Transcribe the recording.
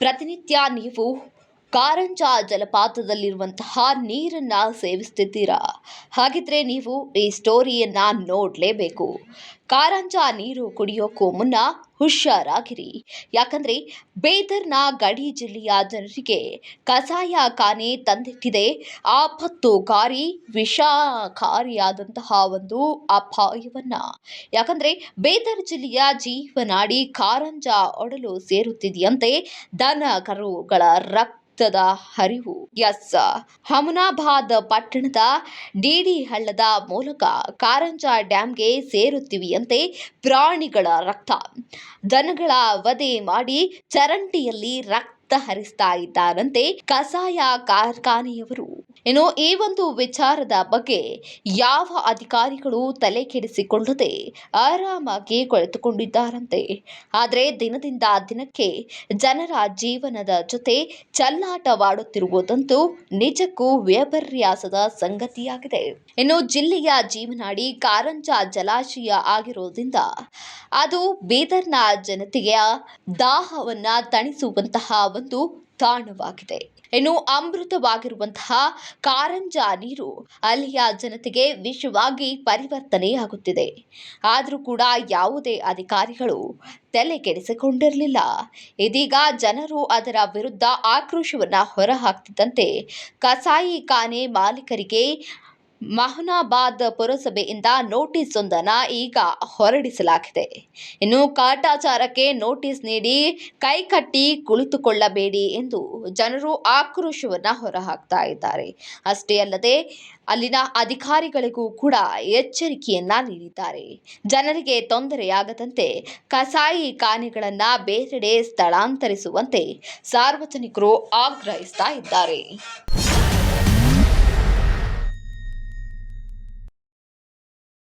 ಪ್ರತಿನಿತ್ಯ ನೀವು ಕಾರಂಜ ಜಲಪಾತದಲ್ಲಿರುವಂತಹ ನೀರನ್ನ ಸೇವಿಸ್ತಿದ್ದೀರಾ? ಹಾಗಿದ್ರೆ ನೀವು ಈ ಸ್ಟೋರಿಯನ್ನ ನೋಡಲೇಬೇಕು. ಕಾರಂಜ ನೀರು ಕುಡಿಯೋಕ್ಕೂ ಮುನ್ನ ಹುಷಾರಾಗಿರಿ. ಯಾಕಂದ್ರೆ ಬೇದರ್ನ ಗಡಿ ಜಿಲ್ಲೆಯ ಜನರಿಗೆ ಕಸಾಯ ಖಾನೆ ತಂದಿಟ್ಟಿದೆ. ಆಪತ್ತುಕಾರಿ ವಿಷಕಾರಿಯಾದಂತಹ ಒಂದು ಅಪಾಯವನ್ನ. ಯಾಕಂದ್ರೆ ಬೇದರ್ ಜಿಲ್ಲೆಯ ಜೀವನಾಡಿ ಕಾರಂಜ ಒಡಲು ಸೇರುತ್ತಿದೆಯಂತೆ ದನ ಕರುಗಳ ರಕ್ತದ ಹರಿವು. ಎಸ್. ಹಮುನಾಬಾದ್ ಪಟ್ಟಣದ ಡಿಡಿ ಹಳ್ಳದ ಮೂಲಕ ಕಾರಂಜಾ ಡ್ಯಾಂಗೆ ಸೇರುತ್ತಿವೆಯಂತೆ ಪ್ರಾಣಿಗಳ ರಕ್ತ. ದನಗಳ ವಧೆ ಮಾಡಿ ಚರಂಡಿಯಲ್ಲಿ ರಕ್ತ ಹರಿಸ್ತಾ ಇದ್ದಾರಂತೆ ಕಸಾಯ ಕಾರ್ಖಾನೆಯವರು. ಇನ್ನು ಈ ಒಂದು ವಿಚಾರದ ಬಗ್ಗೆ ಯಾವ ಅಧಿಕಾರಿಗಳು ತಲೆ ಕೆಡಿಸಿಕೊಳ್ಳದೆ ಆರಾಮಾಗಿ ಕುಳಿತುಕೊಂಡಿದ್ದಾರಂತೆ. ಆದರೆ ದಿನದಿಂದ ದಿನಕ್ಕೆ ಜನರ ಜೀವನದ ಜೊತೆ ಚಲ್ಲಾಟವಾಡುತ್ತಿರುವುದಂತೂ ನಿಜಕ್ಕೂ ವ್ಯಪರ್ಯಾಸದ ಸಂಗತಿಯಾಗಿದೆ. ಇನ್ನು ಜಿಲ್ಲೆಯ ಜೀವನಾಡಿ ಕಾರಂಜ ಜಲಾಶಯ ಆಗಿರೋದ್ರಿಂದ ಅದು ಬೀದರ್ನ ಜನತೆಯ ದಾಹವನ್ನ ತಣಿಸುವಂತಹ ಒಂದು ತಾಣವಾಗಿದೆ. ಇನ್ನು ಅಮೃತವಾಗಿರುವಂತಹ ಕಾರಂಜಾ ನೀರು ಅಲ್ಲಿಯ ಜನತೆಗೆ ವಿಷವಾಗಿ ಪರಿವರ್ತನೆಯಾಗುತ್ತಿದೆ. ಆದರೂ ಕೂಡ ಯಾವುದೇ ಅಧಿಕಾರಿಗಳು ತಲೆ ಕೆಡಿಸಿಕೊಂಡಿರಲಿಲ್ಲ ಇದೀಗ ಜನರು ಅದರ ವಿರುದ್ಧ ಆಕ್ರೋಶವನ್ನು ಹೊರಹಾಕ್ತಿದ್ದಂತೆ ಕಸಾಯಿ ಖಾನೆ ಮಾಲೀಕರಿಗೆ ಮಹನಾಬಾದ್ ಪುರಸಭೆಯಿಂದ ನೋಟಿಸ್ ಒಂದನ್ನು ಈಗ ಹೊರಡಿಸಲಾಗಿದೆ. ಇನ್ನು ಕಾಟಾಚಾರಕ್ಕೆ ನೋಟಿಸ್ ನೀಡಿ ಕೈಕಟ್ಟಿ ಕುಳಿತುಕೊಳ್ಳಬೇಡಿ ಎಂದು ಜನರು ಆಕ್ರೋಶವನ್ನು ಹೊರಹಾಕ್ತಾ ಇದ್ದಾರೆ. ಅಷ್ಟೇ ಅಲ್ಲದೆ ಅಲ್ಲಿನ ಅಧಿಕಾರಿಗಳಿಗೂ ಕೂಡ ಎಚ್ಚರಿಕೆಯನ್ನ ನೀಡಿದ್ದಾರೆ. ಜನರಿಗೆ ತೊಂದರೆಯಾಗದಂತೆ ಕಸಾಯಿ ಖಾನೆಗಳನ್ನು ಬೇರೆಡೆ ಸ್ಥಳಾಂತರಿಸುವಂತೆ ಸಾರ್ವಜನಿಕರು ಆಗ್ರಹಿಸ್ತಾ ಇದ್ದಾರೆ.